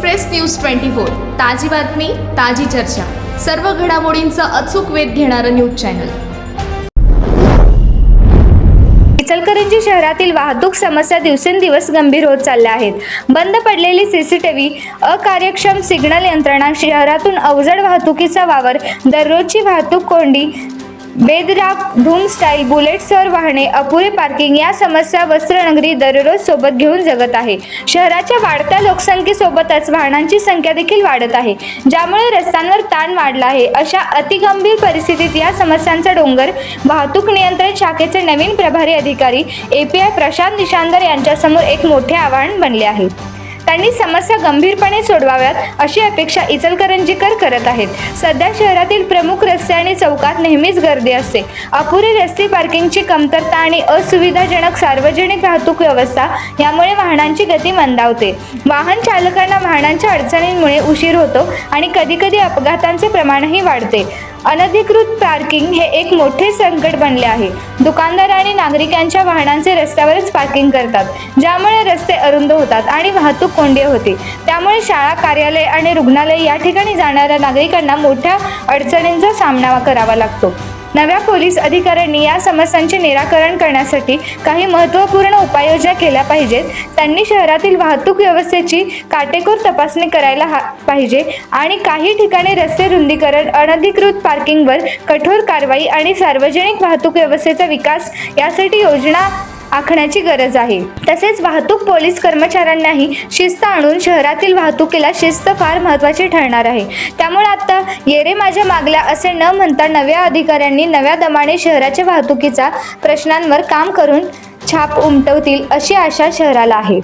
Express news twenty four ताजी बातमी ताजी चर्चा. सर्व घडामोडींचा अचूक वेध घेणारं न्यूज चॅनल. इचलकरंजी शहरातील वाहतूक समस्या दिवसेंदिवस गंभीर होत चालल्या आहेत. बंद पडलेली सीसीटीव्ही अकार्यक्षम सिग्नल यंत्रणा शहरातून अवजड वाहतुकीचा वावर दररोजची वाहतूक कोंडी बेदराग धूम स्टाईल बुलेटसह वाहने अपुरे पार्किंग या समस्या वस्त्रनगरी दररोज सोबत घेऊन जगत आहे. शहराच्या वाढत्या लोकसंख्येसोबतच वाहनांची संख्या देखील वाढत आहे. ज्यामुळे रस्त्यांवर ताण वाढला आहे अशा अतिगंभीर परिस्थितीत या समस्यांचा डोंगर वाहतूक नियंत्रण शाखेचे नवीन प्रभारी अधिकारी A P I Prashant Nishandar यांच्यासमोर एक मोठे आव्हान बनले आहे. त्यांनी समस्या गंभीरपणे सोडवाव्यात अशी अपेक्षा इचलकरंजीकर करत आहेत. सध्या शहरातील प्रमुख रस्ते आणि चौकात नेहमीच गर्दी असते. अपुरी रस्ते पार्किंगची कमतरता आणि असुविधाजनक सार्वजनिक वाहतूक व्यवस्था यामुळे वाहनांची गती मंदावते. वाहन चालकांना वाहनांच्या अडचणींमुळे उशीर होतो आणि कधीकधी अपघातांचे प्रमाणही वाढते. अनधिकृत पार्किंग हे एक मोठे संकट बनले आहे. दुकानदार आणि नागरिकांच्या वाहनांचे रस्त्यावरच पार्किंग करतात. ज्यामुळे रस्ते अरुंद होतात आणि वाहतूक कोंडी होते. त्यामुळे शाळा कार्यालय आणि रुग्णालय या ठिकाणी जाणाऱ्या नागरिकांना मोठ्या अडचणींचा सामना करावा लागतो. नव्या पोलीस अधिकाऱ्यांनी या समस्यांचे निराकरण करण्यासाठी काही महत्त्वपूर्ण उपाययोजना केल्या पाहिजेत. त्यांनी शहरातील वाहतूक व्यवस्थेची काटेकोर तपासणी करायला हा पाहिजे आणि काही ठिकाणी रस्ते रुंदीकरण अनधिकृत पार्किंगवर कठोर कारवाई आणि सार्वजनिक वाहतूक व्यवस्थेचा विकास यासाठी योजना आखण्याची गरज आहे. तसेच वाहतूक पोलीस कर्मचाऱ्यांनाही शिस्त आणून शहरातील वाहतुकीला शिस्त फार महत्त्वाची ठरणार आहे. त्यामुळे आता येरे माझ्या मागल्या असे न म्हणता नव्या अधिकाऱ्यांनी नव्या दमाने शहराच्या वाहतुकीचा प्रश्नांवर काम करून छाप उमटवतील अशी आशा शहराला आहे.